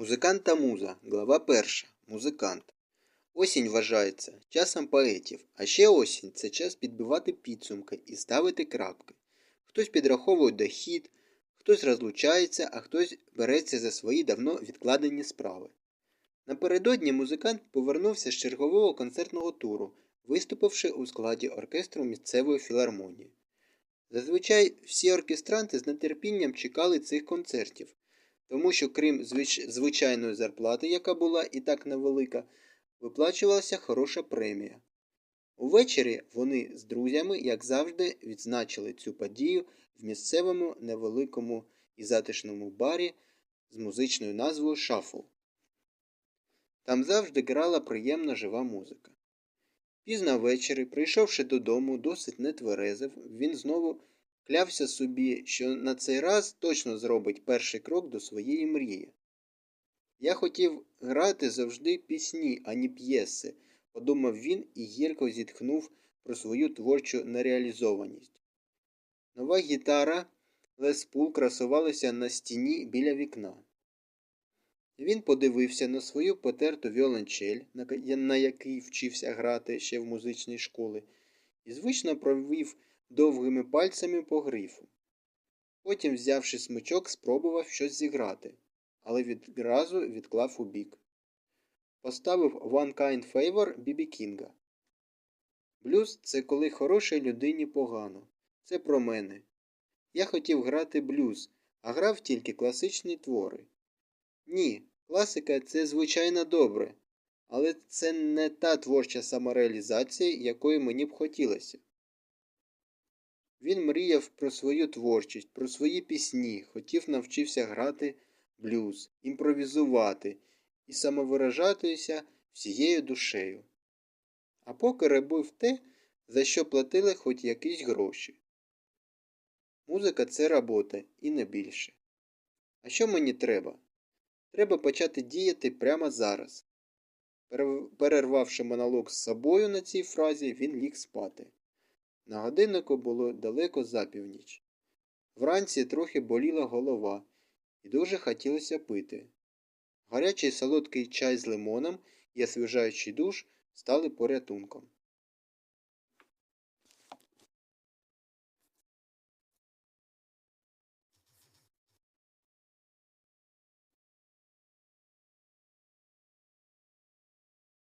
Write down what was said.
Музикант та муза. Глава перша. Музикант. Осінь вважається часом поетів, а ще осінь це час підбивати підсумки і ставити крапки. Хтось підраховує дохід, хтось розлучається, а хтось береться за свої давно відкладені справи. Напередодні музикант повернувся з чергового концертного туру, виступивши у складі оркестру місцевої філармонії. Зазвичай всі оркестранти з нетерпінням чекали цих концертів, тому що крім звич- звичайної зарплати, яка була і так невелика, виплачувалася хороша премія. Увечері вони з друзями, як завжди, відзначили цю подію в місцевому невеликому і затишному барі з музичною назвою Шафл. Там завжди грала приємна жива музика. Пізно ввечері, прийшовши додому, досить нетверезив, він знову клявся собі, що на цей раз точно зробить перший крок до своєї мрії. Я хотів грати завжди пісні, а не п'єси, подумав він і гірко зітхнув про свою творчу нереалізованість. Нова гітара Лес Пул красувалася на стіні біля вікна. Він подивився на свою потерту віолончель, на якій вчився грати ще в музичній школі, і звично провів довгими пальцями по грифу. Потім, взявши смичок, спробував щось зіграти, але відразу відклав у бік. Поставив One Kind Favor Бібі Кінга. Блюз це коли хорошій людині погано. Це про мене. Я хотів грати блюз, а грав тільки класичні твори. Ні, класика це звичайно добре, але це не та творча самореалізація, якої мені б хотілося. Він мріяв про свою творчість, про свої пісні, хотів навчився грати блюз, імпровізувати і самовиражатися всією душею. А поки робив те, за що платили хоч якісь гроші. Музика це робота і не більше. А що мені треба? Треба почати діяти прямо зараз. Перервавши монолог з собою на цій фразі, він ліг спати. На годиннику було далеко за північ. Вранці трохи боліла голова і дуже хотілося пити. Гарячий солодкий чай з лимоном і освіжаючий душ стали порятунком.